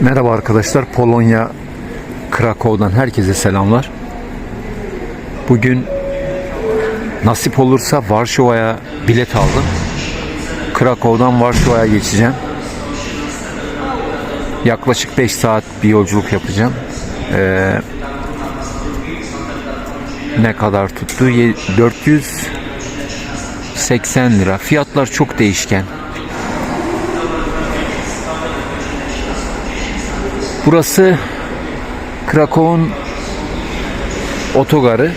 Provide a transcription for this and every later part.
Merhaba arkadaşlar. Polonya Krakow'dan herkese selamlar. Bugün nasip olursa Varşova'ya bilet aldım. Krakow'dan Varşova'ya geçeceğim. Yaklaşık 5 saat bir yolculuk yapacağım. Ee, ne kadar tuttu? Ye- 480 lira. Fiyatlar çok değişken. Burası Krakow'un otogarı.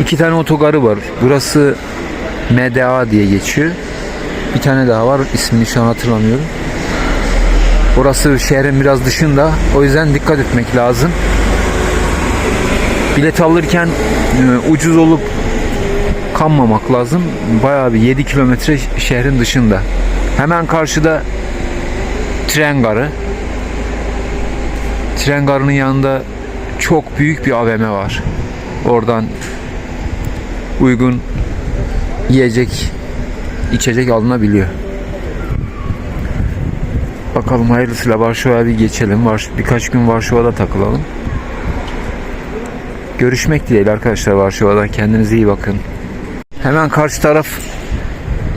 İki tane otogarı var. Burası MDA diye geçiyor. Bir tane daha var. İsmini şu an hatırlamıyorum. Orası şehrin biraz dışında. O yüzden dikkat etmek lazım. Bilet alırken e, ucuz olup kanmamak lazım. Bayağı bir 7 kilometre şehrin dışında. Hemen karşıda tren garı. Tren garının yanında çok büyük bir AVM var. Oradan uygun yiyecek, içecek alınabiliyor. Bakalım hayırlısıyla Varşova'ya bir geçelim. Var, birkaç gün Varşova'da takılalım. Görüşmek dileğiyle arkadaşlar Varşova'da. Kendinize iyi bakın. Hemen karşı taraf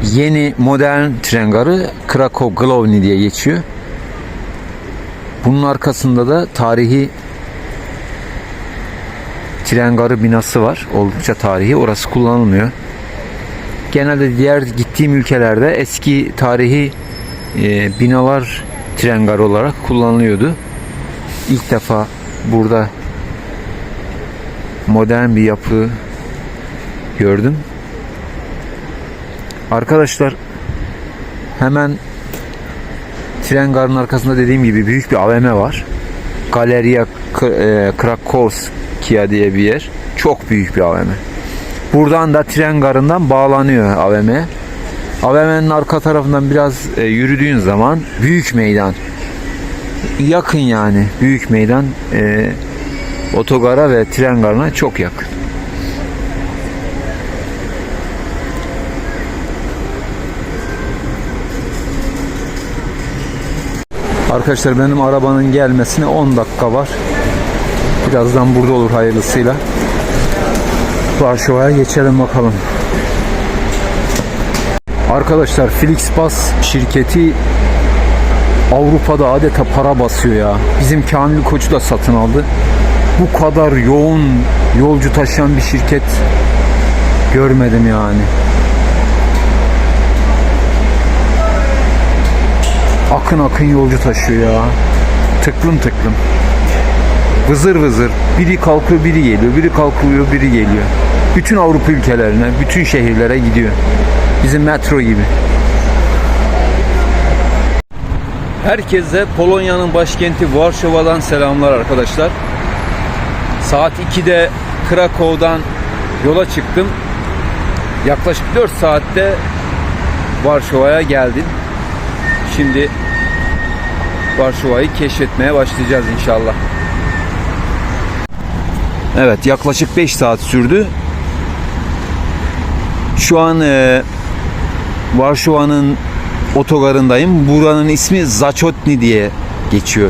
yeni modern tren garı Krakow Główny diye geçiyor. Bunun arkasında da tarihi tren garı binası var. Oldukça tarihi. Orası kullanılmıyor. Genelde diğer gittiğim ülkelerde eski tarihi e, binalar tren garı olarak kullanılıyordu. İlk defa burada modern bir yapı gördüm. Arkadaşlar hemen tren garının arkasında dediğim gibi büyük bir AVM var. Galeria e, Krakowskia diye bir yer. Çok büyük bir AVM. Buradan da tren garından bağlanıyor AVM. AVM'nin arka tarafından biraz e, yürüdüğün zaman büyük meydan. Yakın yani büyük meydan e, otogara ve tren garına çok yakın. Arkadaşlar benim arabanın gelmesine 10 dakika var. Birazdan burada olur hayırlısıyla. Varşova'ya geçelim bakalım. Arkadaşlar Flixbus şirketi Avrupa'da adeta para basıyor ya. Bizim Kamil Koç'u da satın aldı. Bu kadar yoğun yolcu taşıyan bir şirket görmedim yani. Akın akın yolcu taşıyor ya. Tıklım tıklım. Vızır vızır. Biri kalkıyor biri geliyor. Biri kalkıyor biri geliyor. Bütün Avrupa ülkelerine, bütün şehirlere gidiyor. Bizim metro gibi. Herkese Polonya'nın başkenti Varşova'dan selamlar arkadaşlar. Saat 2'de Krakow'dan yola çıktım. Yaklaşık 4 saatte Varşova'ya geldim. Şimdi Varşova'yı keşfetmeye başlayacağız inşallah. Evet yaklaşık 5 saat sürdü. Şu an e, Varşova'nın otogarındayım. Buranın ismi Zaçotni diye geçiyor.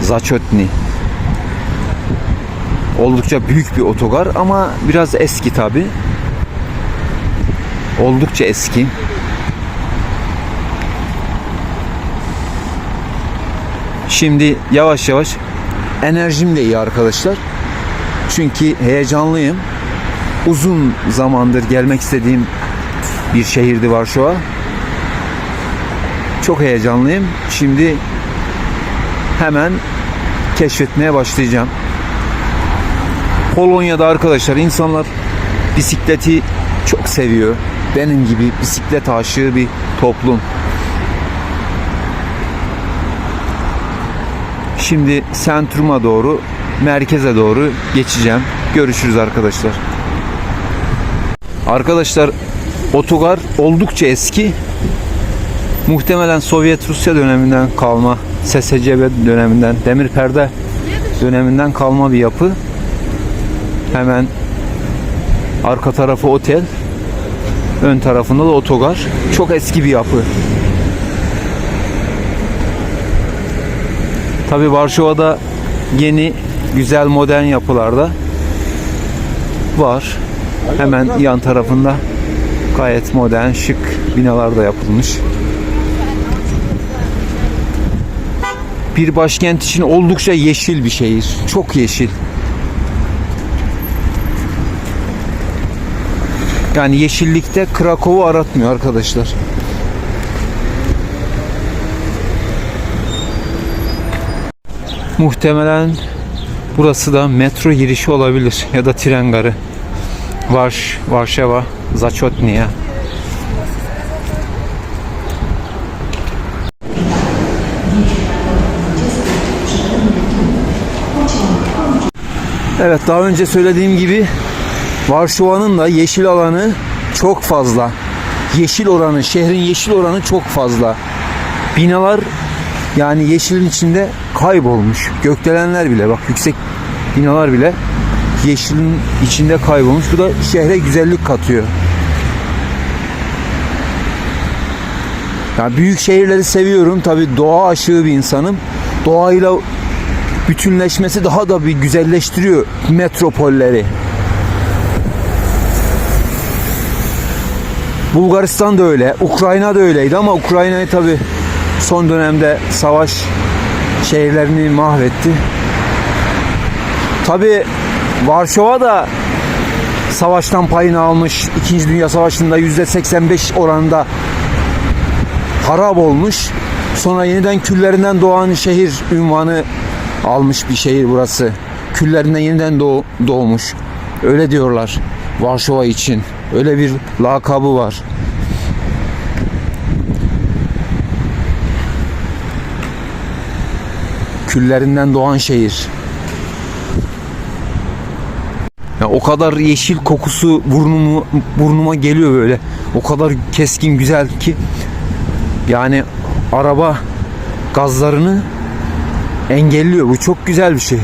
Zaçotni. Oldukça büyük bir otogar ama biraz eski tabi. Oldukça eski. Şimdi yavaş yavaş enerjim de iyi arkadaşlar. Çünkü heyecanlıyım. Uzun zamandır gelmek istediğim bir şehirdi Varşova. Çok heyecanlıyım. Şimdi hemen keşfetmeye başlayacağım. Polonya'da arkadaşlar insanlar bisikleti çok seviyor. Benim gibi bisiklet aşığı bir toplum. Şimdi sentruma doğru, merkeze doğru geçeceğim. Görüşürüz arkadaşlar. Arkadaşlar otogar oldukça eski. Muhtemelen Sovyet Rusya döneminden kalma, SSCB döneminden, demir perde döneminden kalma bir yapı. Hemen arka tarafı otel, ön tarafında da otogar. Çok eski bir yapı. Tabi Varşova'da yeni güzel modern yapılarda var. Hemen yan tarafında gayet modern, şık binalar da yapılmış. Bir başkent için oldukça yeşil bir şehir. Çok yeşil. Yani yeşillikte Krakow'u aratmıyor arkadaşlar. Muhtemelen burası da metro girişi olabilir ya da tren garı. Varş, Varşova, Zaçotnia. Evet daha önce söylediğim gibi Varşova'nın da yeşil alanı çok fazla. Yeşil oranı, şehrin yeşil oranı çok fazla. Binalar yani yeşilin içinde kaybolmuş. Gökdelenler bile bak yüksek binalar bile yeşilin içinde kaybolmuş. Bu da şehre güzellik katıyor. Ya büyük şehirleri seviyorum. Tabii doğa aşığı bir insanım. Doğayla bütünleşmesi daha da bir güzelleştiriyor metropolleri. Bulgaristan da öyle, Ukrayna da öyleydi ama Ukrayna'yı tabi son dönemde savaş şehirlerini mahvetti. Tabi Varşova da savaştan payını almış. İkinci Dünya Savaşı'nda %85 oranında harap olmuş. Sonra yeniden küllerinden doğan şehir ünvanı almış bir şehir burası. Küllerinden yeniden doğ- doğmuş. Öyle diyorlar Varşova için. Öyle bir lakabı var. Küllerinden doğan şehir. Ya o kadar yeşil kokusu burnumu burnuma geliyor böyle. O kadar keskin güzel ki yani araba gazlarını engelliyor. Bu çok güzel bir şey.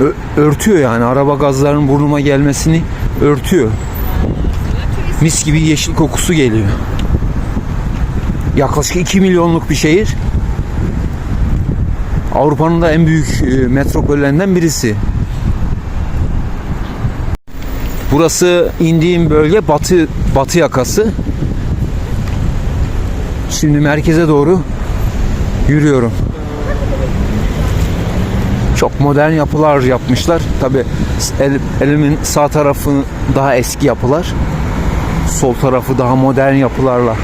Ö- örtüyor yani araba gazlarının burnuma gelmesini örtüyor. Mis gibi yeşil kokusu geliyor. Yaklaşık 2 milyonluk bir şehir. Avrupa'nın da en büyük e, metropollerinden birisi. Burası indiğim bölge batı batı yakası. Şimdi merkeze doğru yürüyorum. Çok modern yapılar yapmışlar. Tabi el, elimin sağ tarafı daha eski yapılar. Sol tarafı daha modern yapılarla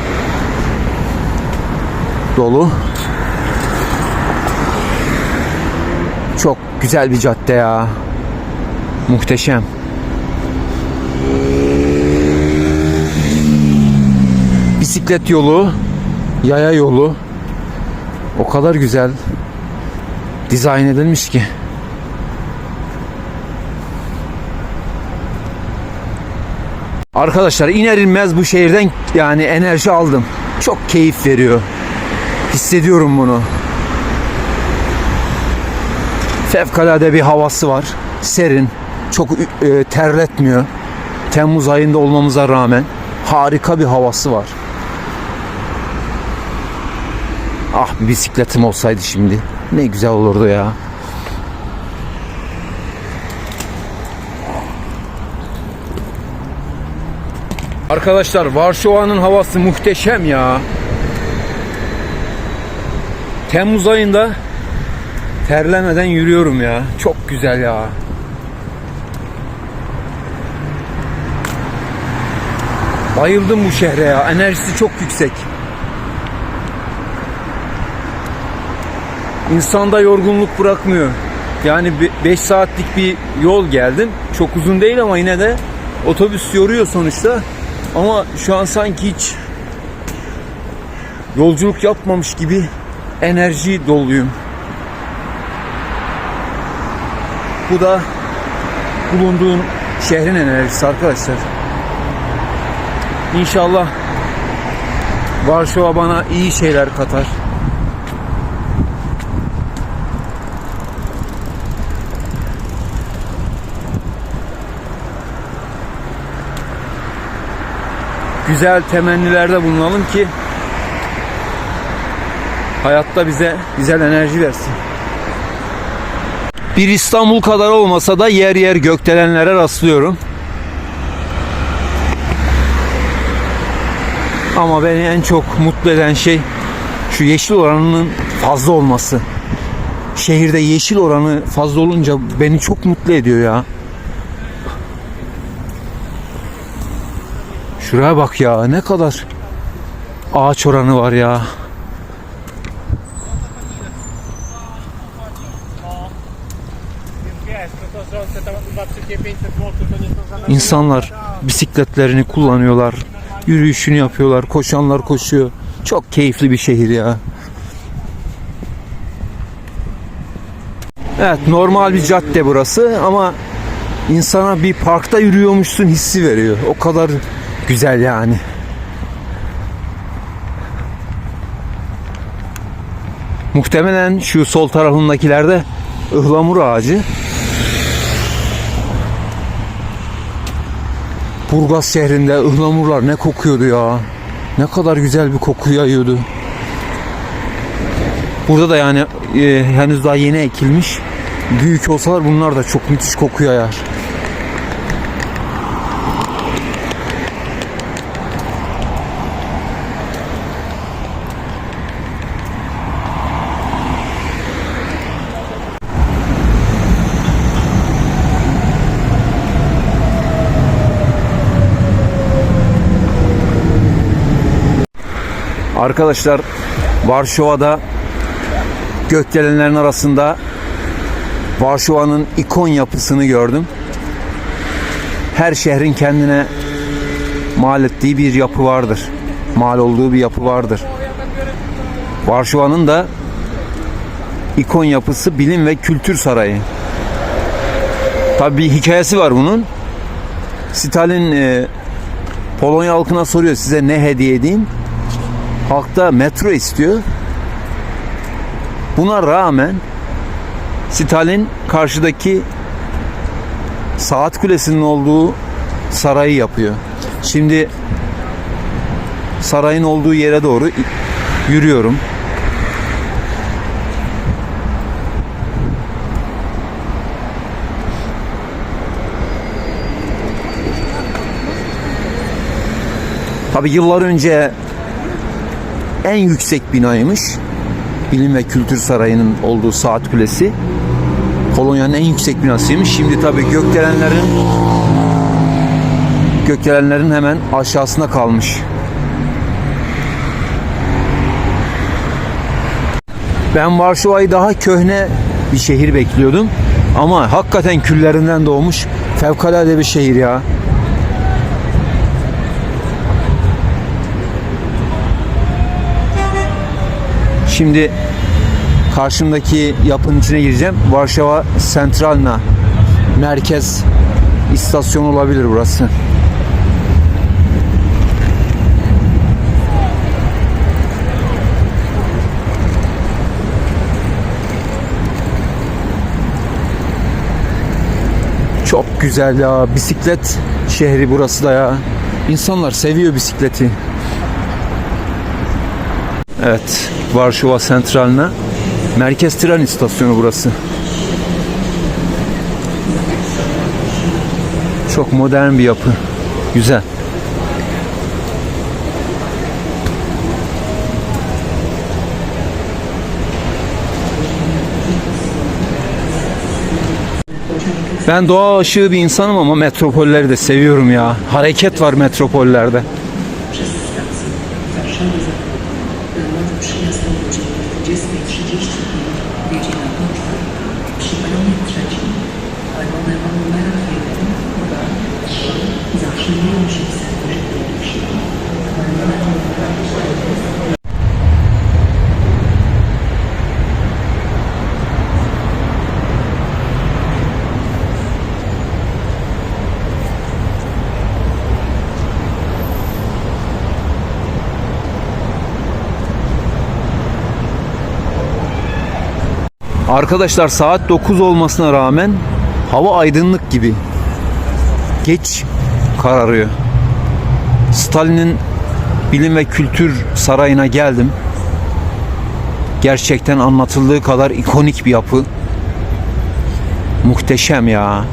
dolu. Çok güzel bir cadde ya. Muhteşem. Bisiklet yolu, yaya yolu o kadar güzel dizayn edilmiş ki. Arkadaşlar iner inmez bu şehirden yani enerji aldım. Çok keyif veriyor. Hissediyorum bunu. Fevkalade bir havası var. Serin. Çok e, terletmiyor. Temmuz ayında olmamıza rağmen harika bir havası var. Ah bir bisikletim olsaydı şimdi. Ne güzel olurdu ya. Arkadaşlar Varşova'nın havası muhteşem ya. Temmuz ayında terlemeden yürüyorum ya. Çok güzel ya. Bayıldım bu şehre ya. Enerjisi çok yüksek. İnsanda yorgunluk bırakmıyor. Yani 5 saatlik bir yol geldim. Çok uzun değil ama yine de otobüs yoruyor sonuçta. Ama şu an sanki hiç yolculuk yapmamış gibi enerji doluyum. Bu da bulunduğum şehrin enerjisi arkadaşlar. İnşallah Varşova bana iyi şeyler katar. güzel temennilerde bulunalım ki hayatta bize güzel enerji versin. Bir İstanbul kadar olmasa da yer yer gökdelenlere rastlıyorum. Ama beni en çok mutlu eden şey şu yeşil oranının fazla olması. Şehirde yeşil oranı fazla olunca beni çok mutlu ediyor ya. Şuraya bak ya ne kadar ağaç oranı var ya. İnsanlar bisikletlerini kullanıyorlar. Yürüyüşünü yapıyorlar. Koşanlar koşuyor. Çok keyifli bir şehir ya. Evet normal bir cadde burası ama insana bir parkta yürüyormuşsun hissi veriyor. O kadar güzel yani. Muhtemelen şu sol tarafındakilerde ıhlamur ağacı. Burgaz şehrinde ıhlamurlar ne kokuyordu ya. Ne kadar güzel bir koku yayıyordu. Burada da yani e, henüz daha yeni ekilmiş. Büyük olsalar bunlar da çok müthiş koku yayar. Arkadaşlar Varşova'da gökdelenlerin arasında Varşova'nın ikon yapısını gördüm. Her şehrin kendine mal ettiği bir yapı vardır. Mal olduğu bir yapı vardır. Varşova'nın da ikon yapısı Bilim ve Kültür Sarayı. Tabii bir hikayesi var bunun. Stalin e, Polonya halkına soruyor size ne hediye edeyim? Halkta metro istiyor. Buna rağmen Stalin karşıdaki saat kulesinin olduğu sarayı yapıyor. Şimdi sarayın olduğu yere doğru yürüyorum. Tabi yıllar önce en yüksek binaymış. Bilim ve Kültür Sarayı'nın olduğu saat kulesi. Polonya'nın en yüksek binasıymış. Şimdi tabii gökdelenlerin gökdelenlerin hemen aşağısında kalmış. Ben Varşova'yı daha köhne bir şehir bekliyordum. Ama hakikaten küllerinden doğmuş fevkalade bir şehir ya. Şimdi karşımdaki yapının içine gireceğim. Varşova Centralna merkez istasyon olabilir burası. Çok güzel ya. Bisiklet şehri burası da ya. İnsanlar seviyor bisikleti. Evet, Varşova Sentral'ına merkez tren istasyonu burası. Çok modern bir yapı. Güzel. Ben doğa aşığı bir insanım ama metropolleri de seviyorum ya. Hareket var metropollerde. Arkadaşlar saat 9 olmasına rağmen hava aydınlık gibi. Geç kararıyor. Stalin'in Bilim ve Kültür Sarayı'na geldim. Gerçekten anlatıldığı kadar ikonik bir yapı. Muhteşem ya.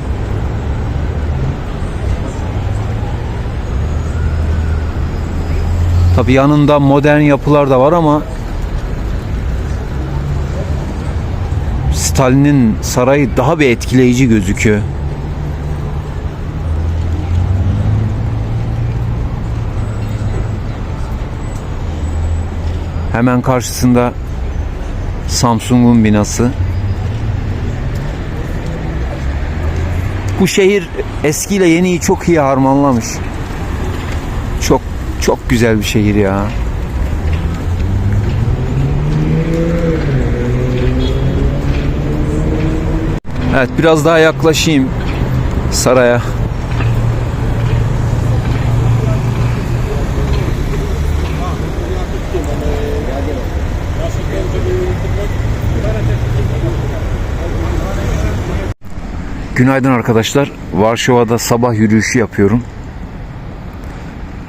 Tabi yanında modern yapılar da var ama Stalin'in sarayı daha bir etkileyici gözüküyor. Hemen karşısında Samsung'un binası. Bu şehir eskiyle yeniyi çok iyi harmanlamış. Çok çok güzel bir şehir ya. Evet biraz daha yaklaşayım saraya. Günaydın arkadaşlar. Varşova'da sabah yürüyüşü yapıyorum.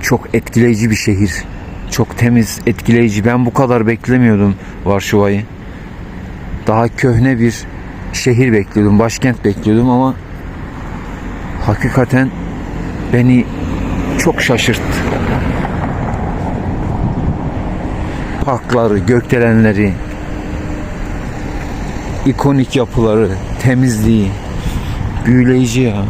Çok etkileyici bir şehir. Çok temiz, etkileyici. Ben bu kadar beklemiyordum Varşova'yı. Daha köhne bir şehir bekliyordum, başkent bekliyordum ama hakikaten beni çok şaşırttı. Parkları, gökdelenleri, ikonik yapıları, temizliği, büyüleyici ya.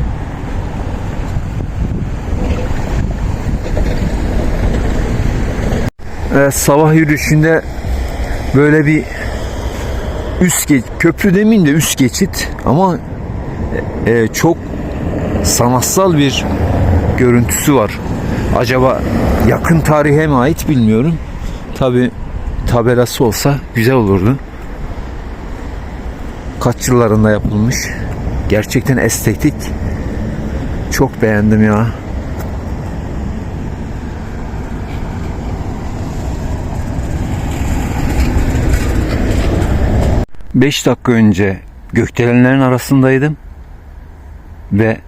Evet, sabah yürüyüşünde böyle bir üst geç, köprü demeyeyim de üst geçit ama e, çok sanatsal bir görüntüsü var. Acaba yakın tarihe mi ait bilmiyorum. Tabi tabelası olsa güzel olurdu. Kaç yıllarında yapılmış. Gerçekten estetik. Çok beğendim ya. Beş dakika önce gökdelenlerin arasındaydım ve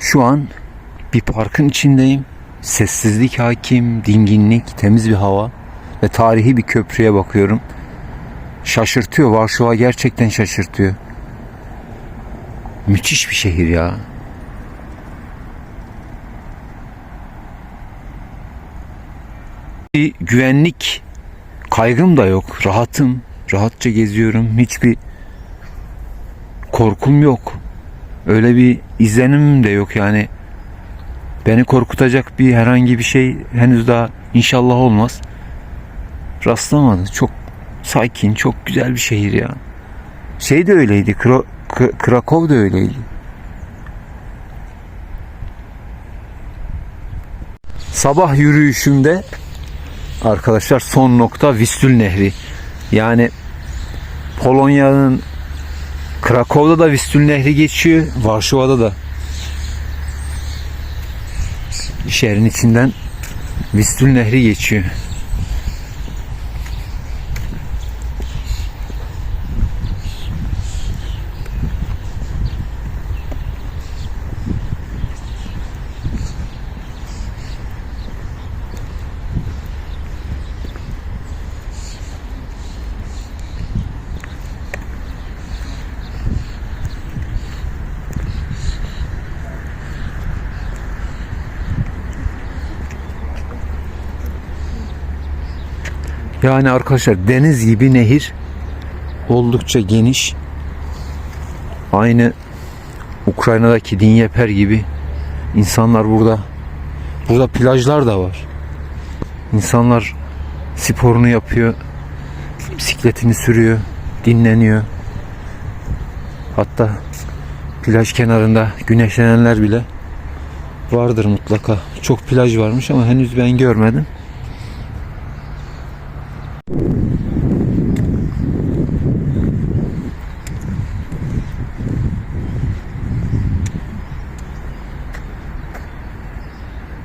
şu an bir parkın içindeyim. Sessizlik hakim, dinginlik, temiz bir hava ve tarihi bir köprüye bakıyorum. Şaşırtıyor. Varşova gerçekten şaşırtıyor. Müthiş bir şehir ya. Bir güvenlik kaygım da yok. Rahatım. Rahatça geziyorum. Hiçbir korkum yok. Öyle bir izlenimim de yok yani. Beni korkutacak bir herhangi bir şey henüz daha inşallah olmaz. Rastlamadı. Çok sakin, çok güzel bir şehir ya. Şey de öyleydi. Kra- K- Krakow da öyleydi. Sabah yürüyüşümde arkadaşlar son nokta Vistül Nehri. Yani Polonya'nın Krakow'da da Vistül Nehri geçiyor. Varşova'da da. Şehrin içinden Vistül Nehri geçiyor. Yani arkadaşlar deniz gibi nehir oldukça geniş. Aynı Ukrayna'daki Dinyeper gibi insanlar burada burada plajlar da var. İnsanlar sporunu yapıyor, bisikletini sürüyor, dinleniyor. Hatta plaj kenarında güneşlenenler bile vardır mutlaka. Çok plaj varmış ama henüz ben görmedim.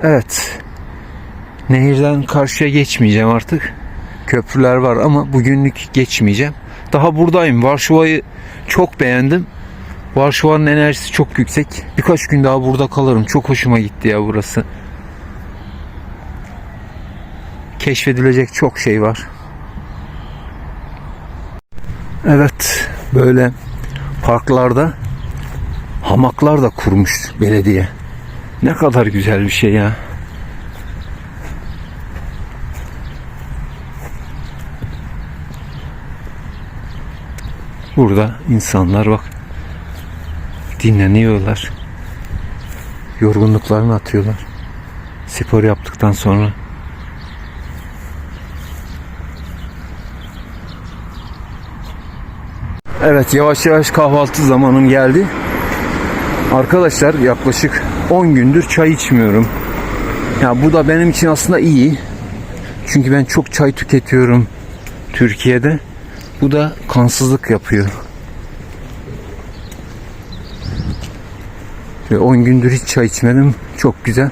Evet. Nehirden karşıya geçmeyeceğim artık. Köprüler var ama bugünlük geçmeyeceğim. Daha buradayım. Varşova'yı çok beğendim. Varşova'nın enerjisi çok yüksek. Birkaç gün daha burada kalırım. Çok hoşuma gitti ya burası. Keşfedilecek çok şey var. Evet böyle parklarda hamaklar da kurmuş belediye. Ne kadar güzel bir şey ya. Burada insanlar bak dinleniyorlar. Yorgunluklarını atıyorlar. Spor yaptıktan sonra. Evet yavaş yavaş kahvaltı zamanım geldi. Arkadaşlar yaklaşık 10 gündür çay içmiyorum. Ya bu da benim için aslında iyi. Çünkü ben çok çay tüketiyorum Türkiye'de. Bu da kansızlık yapıyor. Ve 10 gündür hiç çay içmedim. Çok güzel.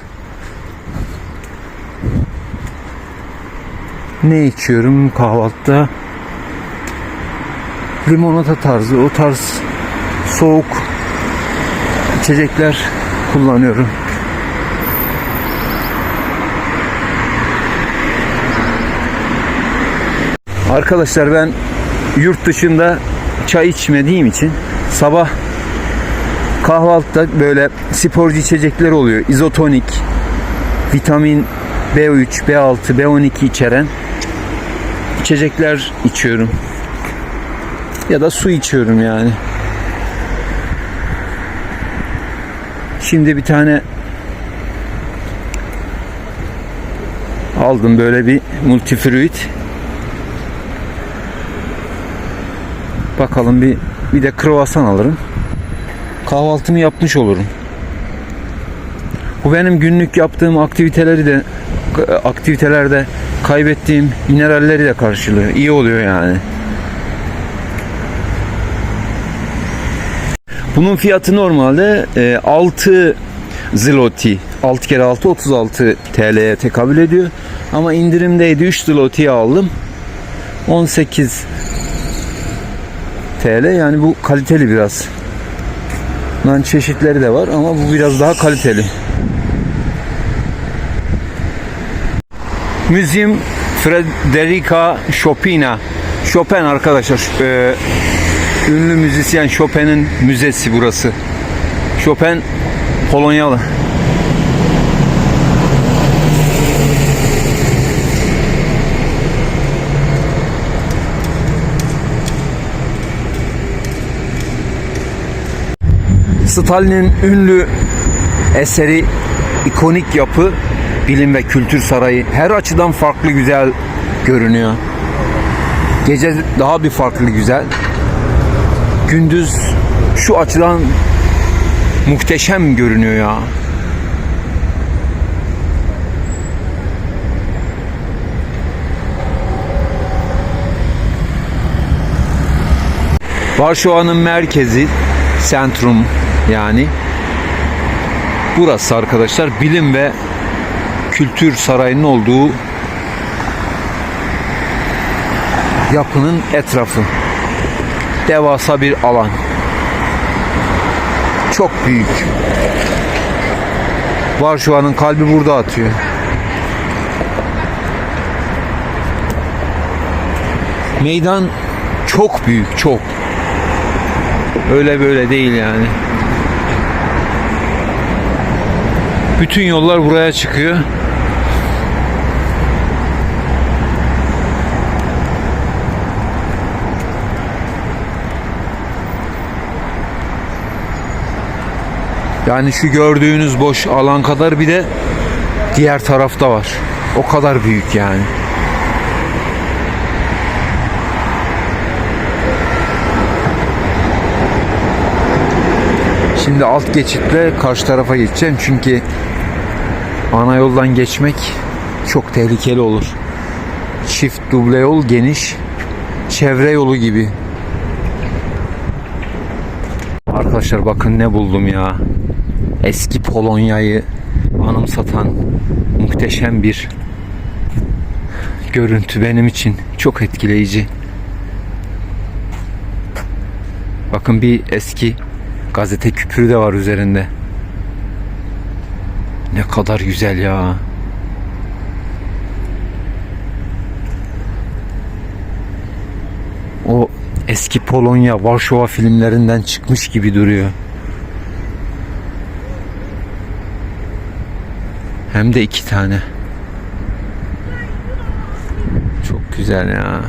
Ne içiyorum kahvaltıda? Limonata tarzı, o tarz soğuk içecekler kullanıyorum. Arkadaşlar ben yurt dışında çay içmediğim için sabah kahvaltıda böyle sporcu içecekler oluyor. İzotonik, vitamin B3, B6, B12 içeren içecekler içiyorum. Ya da su içiyorum yani. Şimdi bir tane aldım böyle bir multifruit. Bakalım bir bir de kruvasan alırım. Kahvaltımı yapmış olurum. Bu benim günlük yaptığım aktiviteleri de aktivitelerde kaybettiğim mineralleri de karşılıyor. İyi oluyor yani. Bunun fiyatı normalde e, 6 zloty. 6 kere 6 36 TL'ye tekabül ediyor. Ama indirimdeydi 3 zloty'ye aldım. 18 TL yani bu kaliteli biraz. Bunların çeşitleri de var ama bu biraz daha kaliteli. Müzium Frederica Chopina. Chopin arkadaşlar. e, ünlü müzisyen Chopin'in müzesi burası. Chopin Polonyalı. Stalin'in ünlü eseri ikonik yapı Bilim ve Kültür Sarayı her açıdan farklı güzel görünüyor. Gece daha bir farklı güzel. Gündüz şu açıdan muhteşem görünüyor ya. Varşova'nın merkezi, sentrum yani. Burası arkadaşlar bilim ve kültür sarayının olduğu yapının etrafı. Devasa bir alan. Çok büyük. Varşova'nın kalbi burada atıyor. Meydan çok büyük, çok. Öyle böyle değil yani. Bütün yollar buraya çıkıyor. Yani şu gördüğünüz boş alan kadar bir de diğer tarafta var. O kadar büyük yani. Şimdi alt geçitle karşı tarafa geçeceğim çünkü ana yoldan geçmek çok tehlikeli olur. Çift duble yol geniş, çevre yolu gibi. Arkadaşlar bakın ne buldum ya. Eski Polonya'yı anımsatan muhteşem bir görüntü benim için çok etkileyici. Bakın bir eski gazete küpürü de var üzerinde. Ne kadar güzel ya. O Eski Polonya, Varşova filmlerinden çıkmış gibi duruyor. Hem de iki tane. Çok güzel ya.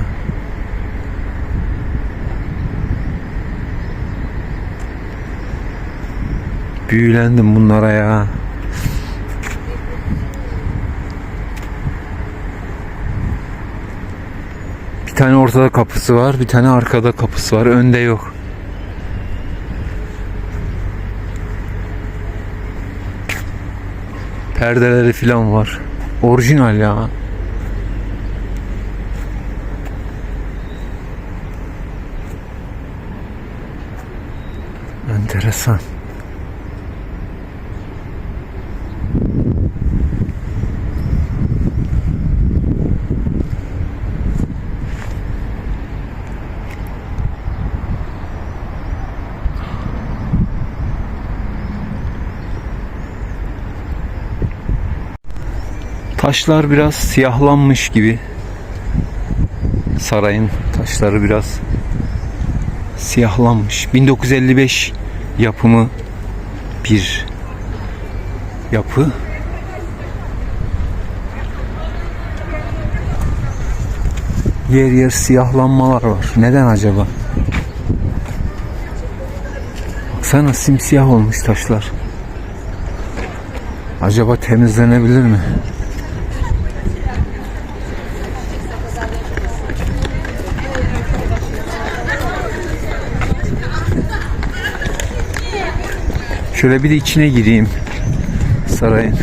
Büyülendim bunlara ya. Bir tane ortada kapısı var, bir tane arkada kapısı var, önde yok. Perdeleri falan var. Orijinal ya. Enteresan. Taşlar biraz siyahlanmış gibi. Sarayın taşları biraz siyahlanmış. 1955 yapımı bir yapı. Yer yer siyahlanmalar var. Neden acaba? Baksana simsiyah olmuş taşlar. Acaba temizlenebilir mi? Şöyle bir de içine gireyim sarayın.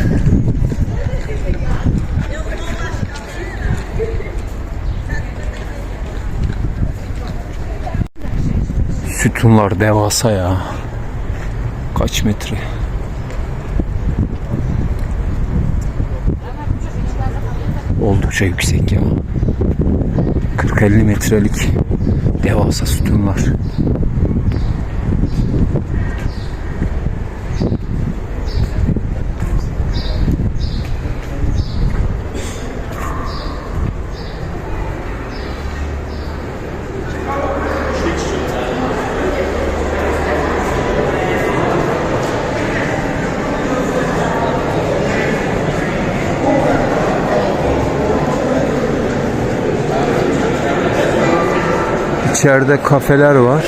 Sütunlar devasa ya. Kaç metre? Oldukça yüksek ya. 40-50 metrelik devasa sütunlar. İçeride kafeler var.